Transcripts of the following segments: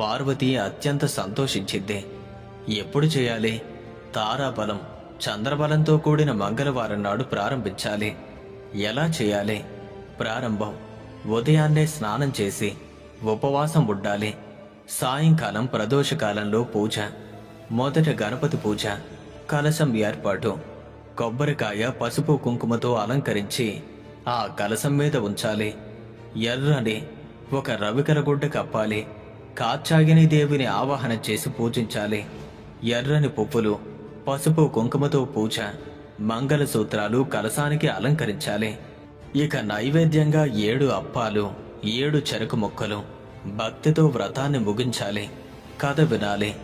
పార్వతి అత్యంత సంతోషించింది. ఎప్పుడు చేయాలి? తారాబలం చంద్రబలంతో కూడిన మంగళవారం నాడు ప్రారంభించాలి. ఎలా చేయాలి? ప్రారంభం ఉదయాన్నే స్నానం చేసి ఉపవాసం ఉండాలి. సాయంకాలం ప్రదోషకాలంలో పూజ మొదట గణపతి పూజ కలశం ఏర్పాటు కొబ్బరికాయ పసుపు కుంకుమతో అలంకరించి ఆ కలశం మీద ఉంచాలి. ఎర్రని ఒక రవికల గుడ్డ కప్పాలి. కాచాగిని దేవిని ఆవాహన చేసి పూజించాలి. ఎర్రని పువ్వులు పసుపు కుంకుమతో పూజ మంగళసూత్రాలు కలసానికి అలంకరించాలి. ఇక నైవేద్యంగా ఏడు అప్పాలు ఏడు చెరకు ముక్కలు భక్తితో వ్రతాన్ని ముగించాలి. కథ వినాలి.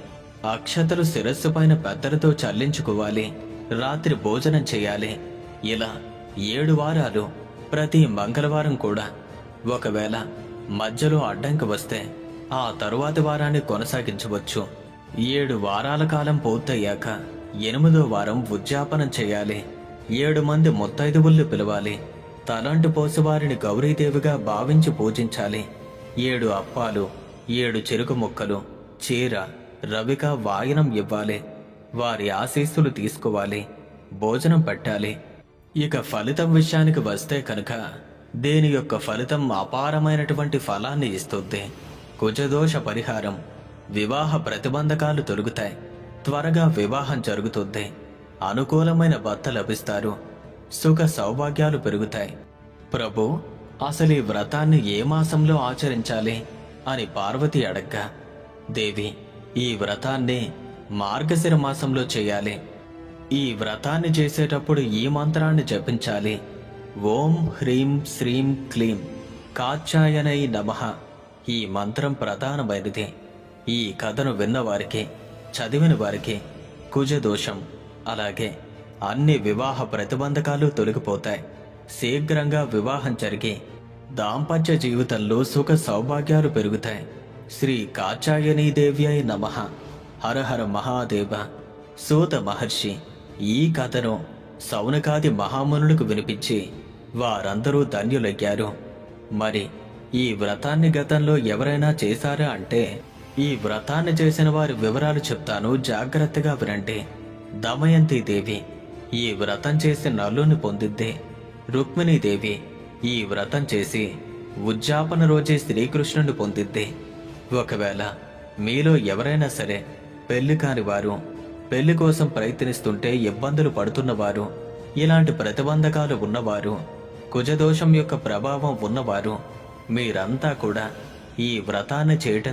అక్షతలు శిరస్సు పైన పెద్దలతో చల్లించుకోవాలి. రాత్రి భోజనం చేయాలి. ఇలా ఏడు వారాలు ప్రతి మంగళవారం కూడా. ఒకవేళ మధ్యలో అడ్డంకి వస్తే ఆ తరువాతి వారాన్ని కొనసాగించవచ్చు. ఏడు వారాల కాలం పూర్తయ్యాక ఎనిమిదో వారం ఉద్యాపనం చేయాలి. ఏడు మంది ముత్తైదువుల్ని పిలవాలి. తలంటు పోసి వారిని గౌరీదేవిగా భావించి పూజించాలి. ఏడు అప్పాలు ఏడు చెరుకు ముక్కలు చీర రవిక వాయనం ఇవ్వాలి. వారి ఆశీస్సులు తీసుకోవాలి. భోజనం పెట్టాలి. ఇక ఫలితం విషయానికి వస్తే కనుక దేని యొక్క ఫలితం అపారమైనటువంటి ఫలాన్ని ఇస్తుంది? కుజదోష పరిహారం వివాహ ప్రతిబంధకాలు తొలుగుతాయి. త్వరగా వివాహం జరుగుతుంది. అనుకూలమైన భర్త లభిస్తారు. సుఖ సౌభాగ్యాలు పెరుగుతాయి. ప్రభు అసలు ఈ వ్రతాన్ని ఏ మాసంలో ఆచరించాలి అని పార్వతి అడగ్గా దేవి ఈ వ్రతాన్ని మార్గశిర మాసంలో చేయాలి. ఈ వ్రతాన్ని చేసేటప్పుడు ఈ మంత్రాన్ని జపించాలి. ఓం హ్రీం శ్రీం క్లీం కాచాయనై నమః. ఈ మంత్రం ప్రధానమైనది. ఈ కథను విన్నవారికి చదివిన వారికి కుజదోషం అలాగే అన్ని వివాహ ప్రతిబంధకాలు తొలగిపోతాయి. శీఘ్రంగా వివాహం జరిగి దాంపత్య జీవితంలో సుఖ సౌభాగ్యాలు పెరుగుతాయి. శ్రీ కాచాయనీదేవ్యై నమ. హర హర మహాదేవ. సూత మహర్షి ఈ కథను సౌనకాది మహామునులకు వినిపించి వారందరూ ధన్యులయ్యారు. మరి ఈ వ్రతాన్ని గతంలో ఎవరైనా చేశారా అంటే ఈ వ్రతాన్ని చేసిన వారి వివరాలు చెప్తాను. జాగ్రత్తగా వినండి. దమయంతి దేవి ఈ వ్రతం చేసి నల్లుని పొందిద్ది. రుక్మిణీదేవి ఈ వ్రతం చేసి ఉజ్జాపన రోజే శ్రీకృష్ణుని పొందిద్ది. ఒకవేళ మీలో ఎవరైనా సరే పెళ్ళి కాని వారు పెళ్ళి కోసం ప్రయత్నిస్తుంటే ఇబ్బందులు పడుతున్నవారు ఇలాంటి ప్రతిబంధకాలు ఉన్నవారు కుజదోషం యొక్క ప్రభావం ఉన్నవారు మీరంతా కూడా ఈ వ్రతాన్ని చేయటం